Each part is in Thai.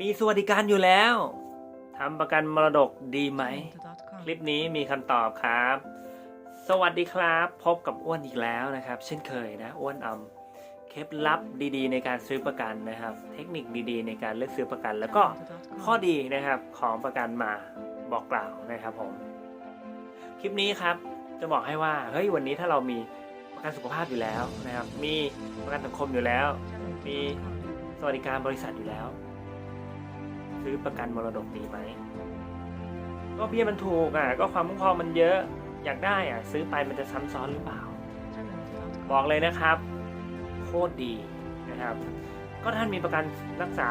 มีสวัสดิการอยู่แล้วทำประกันมรดกดีไหม Toronto.com คลิปนี้มีคำตอบครับ สวัสดีครับ พบกับอ้วนอีกแล้วนะครับ เช่นเคยนะ อ้วนเอาเคล็ดลับดีๆ ในการซื้อประกันนะครับ เทคนิคดีๆ ในการเลือกซื้อประกัน แล้วก็ Toronto.com ข้อดีนะครับของประกันมาบอกกล่าวนะครับผม คลิปนี้ครับจะบอกให้ว่าเฮ้ยวันนี้ถ้าเรามีประกันสุขภาพอยู่แล้วนะครับ มีประกันสังคมอยู่แล้ว มีสวัสดิการบริษัทอยู่แล้ว ซื้อประกันมรดกดีไหมก็เบี้ยมันถูกอะ ก็ความคุ้มครองมันเยอะอยากได้อะ ซื้อไปมันจะซ้ำซ้อนหรือเปล่า บอกเลยนะครับ โคตรดีนะครับ ก็ท่านมีประกันรักษา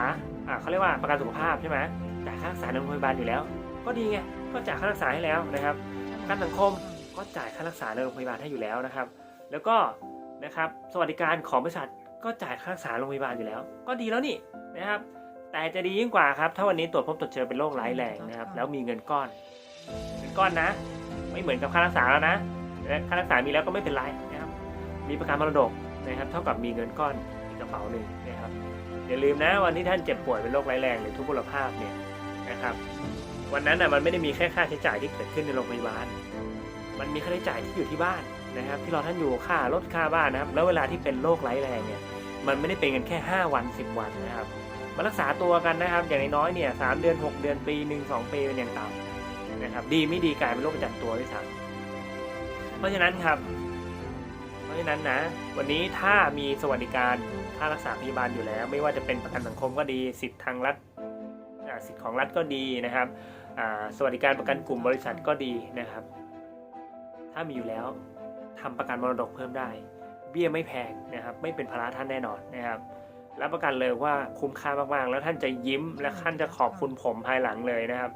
อ่าเขาเรียกว่าประกันสุขภาพใช่ไหมจ่ายค่ารักษาในโรงพยาบาลอยู่แล้ว ก็ดีไงก็จ่ายค่ารักษาให้แล้วนะครับประกันสังคมก็จ่ายค่ารักษาในโรงพยาบาลให้อยู่แล้วนะครับ แล้วก็นะครับสวัสดิการของบริษัทก็จ่ายค่ารักษาโรงพยาบาลอยู่แล้ว ก็ดีแล้วนี่นะครับ แต่จะดียิ่งกว่าครับ ถ้าวันนี้ตรวจพบตรวจเจอเป็นโรคร้ายแรงนะครับ แล้วมีเงินก้อน เงินก้อนนะ ไม่เหมือนกับค่ารักษาแล้วนะค่ารักษามีแล้วก็ไม่เป็นไรนะครับ มีประกันมรดกนะครับ เท่ากับมีเงินก้อนในกระเป๋าหนึ่งนะครับ อย่าลืมนะ วันที่ท่านเจ็บป่วยเป็นโรคร้ายแรงหรือทุพพลภาพเนี่ยนะครับ วันนั้นน่ะมันไม่ได้มีแค่ค่าใช้จ่ายที่เกิดขึ้นในโรงพยาบาล มันมีค่าใช้จ่ายที่อยู่ที่บ้านนะครับ ที่เราท่านอยู่ค่ารถค่าบ้านนะครับ แล้วเวลาที่เป็นโรคร้ายแรงเนี่ย มันไม่ได้เป็นกันแค่ 5 วัน 10 วันนะครับ มารักษาตัวกันนะครับ อย่างน้อยเนี่ยสามเดือน 6 เดือนปีหนึ่งสองปีเป็นอย่างต่ำนะครับ ดีไม่ดีกลายเป็นโรคประจำตัวด้วยซ้ำเพราะฉะนั้นครับ เพราะฉะนั้นนะ วันนี้ถ้ามีสวัสดิการค่ารักษาพยาบาลอยู่แล้ว ไม่ว่าจะเป็นประกันสังคมก็ดีสิทธิ์ทางรัฐสิทธิ์ของรัฐก็ดีนะครับสวัสดิการประกันกลุ่มบริษัทก็ดีนะครับ ถ้ามีอยู่แล้วทำประกันมรดกเพิ่มได้ เบี้ยไม่แพงนะครับ ไม่เป็นภาระท่านแน่นอนนะครับ รับประกันเลยว่าคุ้มค่ามากๆ แล้วท่านจะยิ้มและท่านจะขอบคุณผมภายหลังเลยนะครับ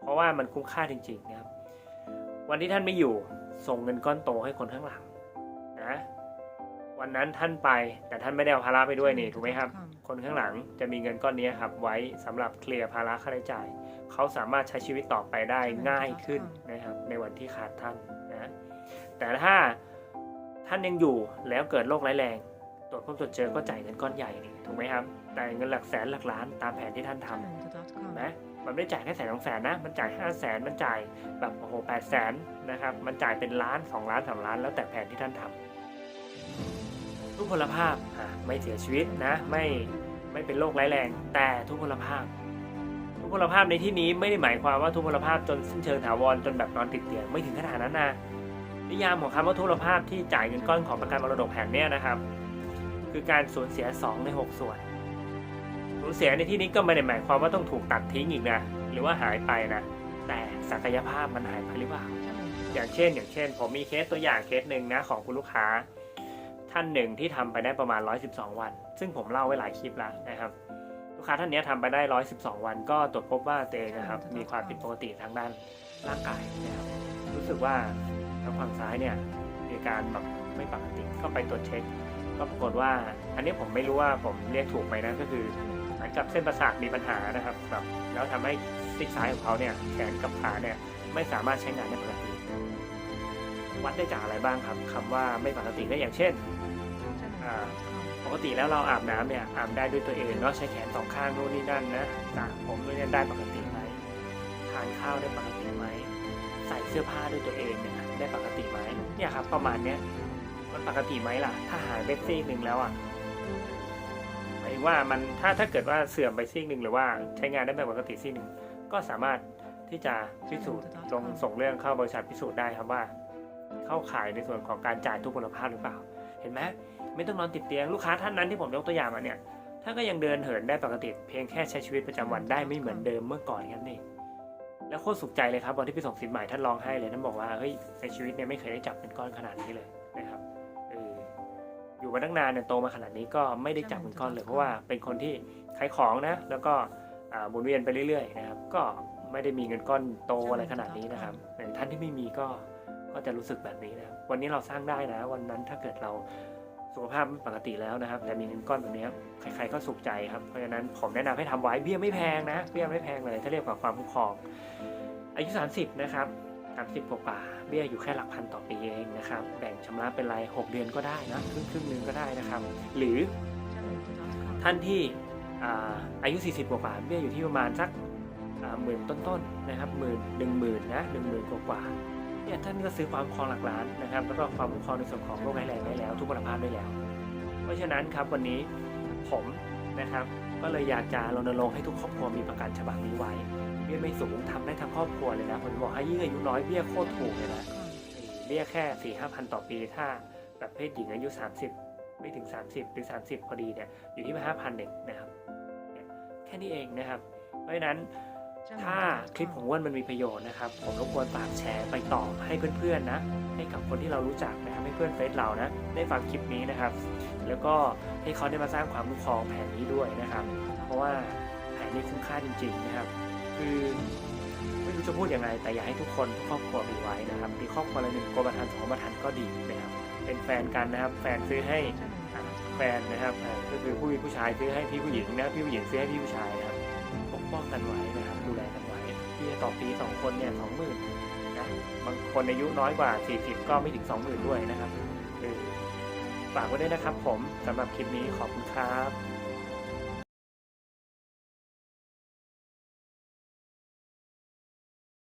เพราะว่ามันคุ้มค่าจริงๆนะครับ วันที่ท่านไม่อยู่ส่งเงินก้อนโตให้คนข้างหลังนะวันนั้นท่านไปแต่ท่านไม่ได้เอาภาระไปด้วยนี่ถูกไหมครับ คนข้างหลังจะมีเงินก้อนนี้ครับไว้สำหรับเคลียร์ภาระค่าใช้จ่าย เขาสามารถใช้ชีวิตต่อไปได้ง่ายขึ้นนะครับ ในวันที่ขาดท่านนะแต่ถ้าท่านยังอยู่แล้วเกิดโรคร้ายแรง ตรวจพบตรวจเจอก็จ่ายเงินก้อนใหญ่นี่ถูกไหมครับจ่ายเงินหลักแสนหลักล้านตามแผนที่ท่านทำ Toronto.com นะมันไม่ได้จ่ายแค่แสนสองแสนนะ มันจ่ายห้าแสนมันจ่ายแบบโอ้โหแปดแสนนะครับ มันจ่ายเป็นล้านสองล้านสามล้าน แล้วแต่แผนที่ท่านทำทุกพลภาพอะไม่เสียชีวิตนะ ไม่ไม่เป็นโรคร้ายแรง แต่ทุกพลภาพ ทุกพลภาพในที่นี้ไม่ได้หมายความว่าทุกพลภาพจนสิ้นเชิงถาวรจนแบบนอนติดเตียงไม่ถึงขนาดนั้นนะนิยามของคำว่าทุกพลภาพที่จ่ายเงินก้อนของประกันมรดกแห่งเนี้ยนะครับ คือการสูญเสียสองในหกส่วน สูญเสียในที่นี้ก็ไม่ได้หมายความว่าต้องถูกตัดทิ้งอีกนะ หรือว่าหายไปนะ แต่ศักยภาพมันหายไปหรือเปล่า อย่างเช่น อย่างเช่น ผมมีเคสตัวอย่างเคสหนึ่งนะของคุณลูกค้า ท่านหนึ่งที่ทำไปได้ประมาณ 112 วัน ซึ่งผมเล่าไว้หลายคลิปแล้วนะครับ ลูกค้าท่านนี้ทำไปได้ 112 วัน ก็ตรวจพบว่าตัวเองนะครับ มีความผิดปกติทางด้านร่างกายนะครับ รู้สึกว่าทางฝั่งซ้ายเนี่ยมีการแบบไม่ปกติก็ไปตรวจเช็ค ก็ปรากฏว่า อันนี้ผมไม่รู้ว่าผมเรียกถูกไหมนะก็คือเหมือนกับเส้นประสาทมีปัญหานะครับแบบแล้วทำให้ซีกซ้ายของเขาเนี่ยแขนกับขาเนี่ยไม่สามารถใช้งานได้ปกติวัดได้จากอะไรบ้างครับคำว่าไม่ปกติก็อย่างเช่นอ่าปกติแล้วเราอาบน้ำเนี่ยอาบได้ด้วยตัวเองเนาะใช้แขนสองข้างโน่นนี่นั่นนะสระผมด้วยเนี่ยได้ปกติไหมทานข้าวได้ปกติไหมใส่เสื้อผ้าด้วยตัวเองเนี่ยได้ปกติไหมเนี่ยครับประมาณเนี้ย มันปกติไหมล่ะ ถ้าหายไปซีกหนึ่งแล้วอะหมายว่ามันถ้าถ้าเกิดว่าเสื่อมไปซีกหนึ่งหรือว่าใช้งานได้ไม่ปกติซีกหนึ่งก็สามารถที่จะพิสูจน์ลงส่งเรื่องเข้าบริษัทพิสูจน์ได้ครับว่า เข้าข่ายในส่วนของการจ่ายทุกพลภาพหรือเปล่า เห็นไหมไม่ต้องนอนติดเตียงลูกค้าท่านนั้นที่ผมยกตัวอย่างมาเนี่ยท่านก็ยังเดินเหินได้ปกติ เพียงแค่ใช้ชีวิตประจำวันได้ไม่เหมือนเดิมเมื่อก่อนครับนี่แล้วโคตรสุขใจเลยครับวันที่ไปส่งสินใหม่ท่านร้องไห้เลยท่านบอกว่าเฮ้ยในชีวิตเนี่ยไม่เคยได้จับเป็นก้อนขนาดนี้เลยนะครับ อยู่มาตั้งนานเนี่ยโตมาขนาดนี้ก็ไม่ได้จับเป็นก้อนเลยเพราะว่าเป็นคนที่ขายของนะ แล้วก็อ่าหมุนเวียนไปเรื่อยๆนะครับ ก็ไม่ได้มีเงินก้อนโตอะไรขนาดนี้นะครับท่านที่ไม่มีก็ก็จะรู้สึกแบบนี้นะครับวันนี้เราสร้างได้นะ วันนั้นถ้าเกิดเราสุขภาพไม่ปกติแล้วนะครับ แต่มีเงินก้อนแบบนี้ใครๆก็สุขใจครับเพราะฉะนั้นผมแนะนำให้ทำไว้เบี้ยไม่แพงนะเบี้ยไม่แพงเลยถ้าเรียกกับความคุ้มครอง อายุ 30 นะครับ 30 กว่าๆเบี้ยอยู่แค่หลักพันต่อปีเองนะครับแบ่งชำระเป็นราย 6 เดือนก็ได้นะครึ่งครึ่งนึงก็ได้นะครับ หรือท่านที่อาอายุ 40 กว่าๆเบี้ยอยู่ที่ประมาณสักหมื่นต้นๆนะครับหมื่นหนึ่งหมื่นนะหนึ่งหมื่นกว่าๆเนี่ยท่านก็ซื้อความคุ้มครองหลักล้านนะครับแล้วก็ความคุ้มครองในส่วนของโรคร้ายแรงได้แล้ว ทุกพลภาพได้แล้ว เพราะฉะนั้นครับวันนี้ผมนะครับก็เลยอยากจะรณรงค์ให้ทุกครอบครัวมีประกันฉบับนี้ไว้ บี้ยไม่สูงทำได้ทั้งครอบครัวเลยนะผมบอกให้ยิ่งอายุน้อยเบี้ยโคตรถูกเลยนะเบี้ยแค่สี่ห้าพันต่อปีถ้าแบบเพศหญิงอายุ 30 ไม่ถึง 30 หรือ 30 พอดีเนี่ยอยู่ที่ห้าพันเองนะครับเนี่ยแค่นี้เองนะครับ เพราะฉะนั้นถ้าคลิปของอ้วนมันมีประโยชน์นะครับ ผมรบกวนฝากแชร์ไปต่อให้เพื่อนๆนะ ให้กับคนที่เรารู้จักนะครับให้เพื่อนเฟซเรานะ ได้ฟังคลิปนี้นะครับ แล้วก็ให้เขาได้มาสร้างความคุ้มครองแผนนี้ด้วยนะครับ เพราะว่าแผนนี้คุ้มค่าจริง ๆ นะครับ คือไม่รู้จะพูดยังไง แต่อยากให้ทุกคนทุกครอบครัวมีไว้นะครับมีครอบครัวละหนึ่งกรมธรรม์สองกรมธรรม์ก็ดีนะครับเป็นแฟนกันนะครับ แฟนซื้อให้แฟนนะครับก็คือผู้ผู้ชายซื้อให้พี่ผู้หญิงนะพี่ผู้หญิงซื้อให้พี่ผู้ชายนะครับปกป้องกันไว้นะครับ ดูแลกันไว้ที่ต่อปีสองคนเนี่ยสองหมื่นนะบางคนอายุน้อยกว่า 40 ก็ไม่ถึง20,000ด้วยนะครับเออฝากไว้ด้วยนะครับผมสำหรับคลิปนี้ขอบคุณครับ